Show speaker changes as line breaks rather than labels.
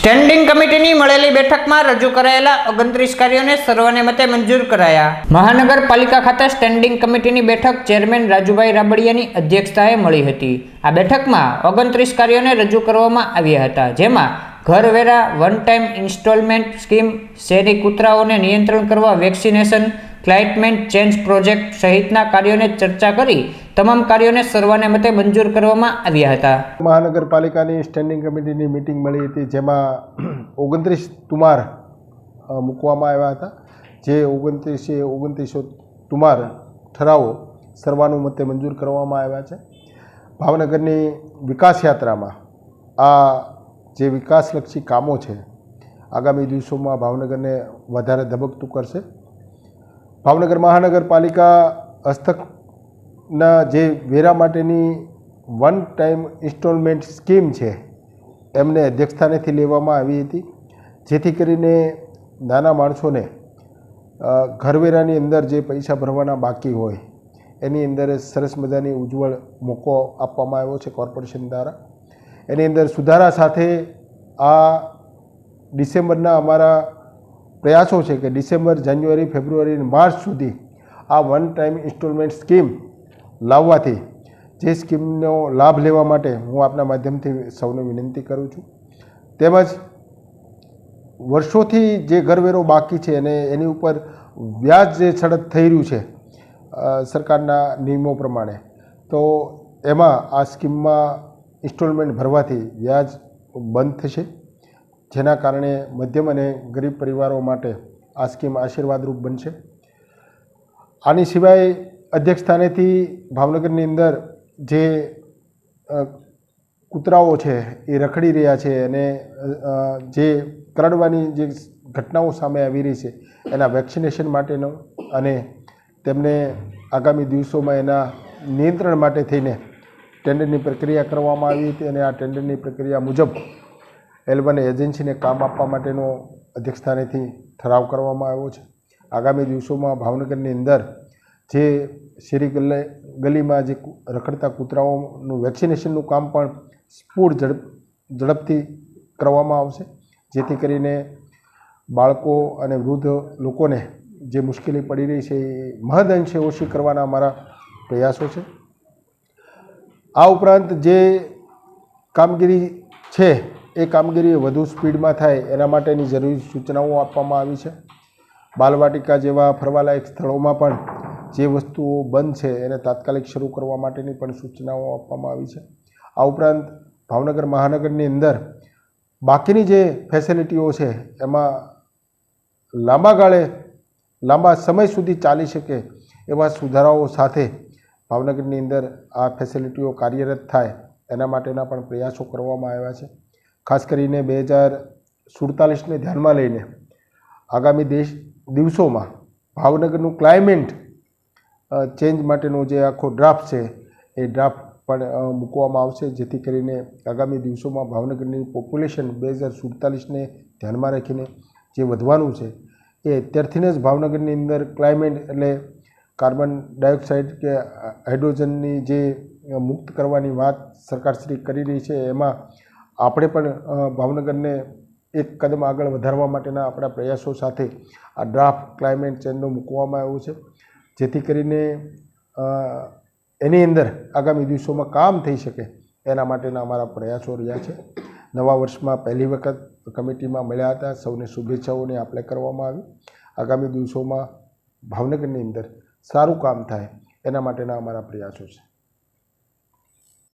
Standing કમિટીની મળેલી બેઠકમાં રજૂ કરાયેલા ઓગણત્રીસ કાર્યોને સર્વને મતે મંજૂર કરાયા. મહાનગરપાલિકા ખાતે સ્ટેન્ડિંગ કમિટીની બેઠક ચેરમેન રાજુભાઈ રાબડિયાની અધ્યક્ષતાએ મળી હતી. આ બેઠકમાં ઓગણત્રીસ કાર્યોને રજૂ કરવામાં આવ્યા હતા, જેમાં ઘરવેરા વન ટાઈમ ઇન્સ્ટોલમેન્ટ સ્કીમ શેરી કૂતરાઓને નિયંત્રણ કરવા વેક્સિનેશન ક્લાઇમેટ ચેન્જ પ્રોજેક્ટ સહિતના કાર્યોને ચર્ચા કરી તમામ કાર્યોને સર્વાને મતે મંજૂર કરવામાં આવ્યા હતા.
મહાનગરપાલિકાની સ્ટેન્ડિંગ કમિટીની મિટિંગ મળી હતી, જેમાં ઓગણત્રીસ તુમાર મૂકવામાં આવ્યા હતા. જે ઓગણત્રીસે ઓગણત્રીસો તુમાર ઠરાવો સર્વાનુમતે મંજૂર કરવામાં આવ્યા છે. ભાવનગરની વિકાસ યાત્રામાં આ જે વિકાસલક્ષી કામો છે, આગામી દિવસોમાં ભાવનગરને વધારે ધબકતું કરશે. ભાવનગર મહાનગરપાલિકા હસ્તકના જે વેરા માટેની વન ટાઈમ ઇન્સ્ટોલમેન્ટ સ્કીમ છે, એમને અધ્યક્ષસ્થાનેથી લેવામાં આવી હતી. જેથી કરીને નાના માણસોને ઘરવેરાની અંદર જે પૈસા ભરવાના બાકી હોય, એની અંદર સરસ મજાની ઉજ્જવળ મોકો આપવામાં આવ્યો છે કોર્પોરેશન દ્વારા. એની અંદર સુધારા સાથે આ ડિસેમ્બરના અમારા પ્રયાસો છે કે ડિસેમ્બર, જાન્યુઆરી, ફેબ્રુઆરી અને માર્ચ સુધી આ વન ટાઈમ ઇન્સ્ટોલમેન્ટ સ્કીમ લાવવાથી જે સ્કીમનો લાભ લેવા માટે હું આપના માધ્યમથી સૌને વિનંતી કરું છું. તેમજ વર્ષોથી જે ઘરવેરો બાકી છે અને એની ઉપર વ્યાજ જે સડત થઈ રહ્યું છે સરકારના નિયમો પ્રમાણે, તો એમાં આ સ્કીમમાં ઇન્સ્ટોલમેન્ટ ભરવાથી વ્યાજ બંધ થશે. જેના કારણે મધ્યમ અને ગરીબ પરિવારો માટે આ સ્કીમ આશીર્વાદરૂપ બનશે. આની સિવાય અધ્યક્ષસ્થાનેથી ભાવનગરની અંદર જે કૂતરાઓ છે એ રખડી રહ્યા છે અને જે કરડવાની જે ઘટનાઓ સામે આવી રહી છે એના વેક્સિનેશન માટેનો અને તેમને આગામી દિવસોમાં એના નિયંત્રણ માટે થઈને ટેન્ડરની પ્રક્રિયા કરવામાં આવી હતી અને આ ટેન્ડરની પ્રક્રિયા મુજબ એલવન એજન્સીને કામ આપવા માટેનો અધ્યક્ષસ્થાનેથી ઠરાવ કરવામાં આવ્યો છે. આગામી દિવસોમાં ભાવનગરની અંદર જે શેરી ગલીમાં જે રખડતા કૂતરાઓનું વેક્સિનેશનનું કામ પણ સ્ફૂર્ત ઝડપ, ઝડપથી કરવામાં આવશે. જેથી કરીને બાળકો અને વૃદ્ધ લોકોને જે મુશ્કેલી પડી રહી છે એ મહદઅંશે ઓછી કરવાના અમારા પ્રયાસો છે. આ ઉપરાંત જે કામગીરી છે એ કામગીરી વધુ સ્પીડમાં થાય એના માટેની જરૂરી સૂચનાઓ આપવામાં આવી છે. બાલવાટિકા જેવા ફરવાલાયક સ્થળોમાં પણ જે વસ્તુઓ બંધ છે એને તાત્કાલિક શરૂ કરવા માટેની પણ સૂચનાઓ આપવામાં આવી છે. આ ઉપરાંત ભાવનગર મહાનગરની અંદર બાકીની જે ફેસિલિટીઓ છે એમાં લાંબા ગાળે, લાંબા સમય સુધી ચાલી શકે એવા સુધારાઓ સાથે ભાવનગરની અંદર આ ફેસિલિટીઓ કાર્યરત થાય એના માટેના પણ પ્રયાસો કરવામાં આવ્યા છે. ખાસ કરીને બે હજાર સુડતાલીસને ધ્યાનમાં લઈને આગામી દેશ દિવસોમાં ભાવનગરનું ક્લાઇમેટ ચેન્જ માટેનો જે આખો ડ્રાફ્ટ છે, એ ડ્રાફ્ટ પણ મૂકવામાં આવશે. જેથી કરીને આગામી દિવસોમાં ભાવનગરની પોપ્યુલેશન બે હજાર સુડતાલીસને ધ્યાનમાં રાખીને જે વધવાનું છે, એ અત્યારથી જ ભાવનગરની અંદર ક્લાઇમેટ એટલે કાર્બન ડાયોક્સાઇડ કે હાઇડ્રોજનની જે મુક્ત કરવાની વાત સરકારશ્રી કરી રહી છે, એમાં આપણે પણ ભાવનગરને એક કદમ આગળ વધારવા માટેના આપણા પ્રયાસો સાથે આ ડ્રાફ્ટ ક્લાઇમેટ ચેન્જનો મૂકવામાં આવ્યો છે. જેથી કરીને એની અંદર આગામી દિવસોમાં કામ થઈ શકે એના માટેના અમારા પ્રયાસો રહ્યા છે. નવા વર્ષમાં પહેલી વખત કમિટીમાં મળ્યા હતા. સૌને શુભેચ્છાઓને આપણે કરવામાં આવી. આગામી દિવસોમાં ભાવનગરની અંદર સારું કામ થાય એના માટેના અમારા પ્રયાસો છે.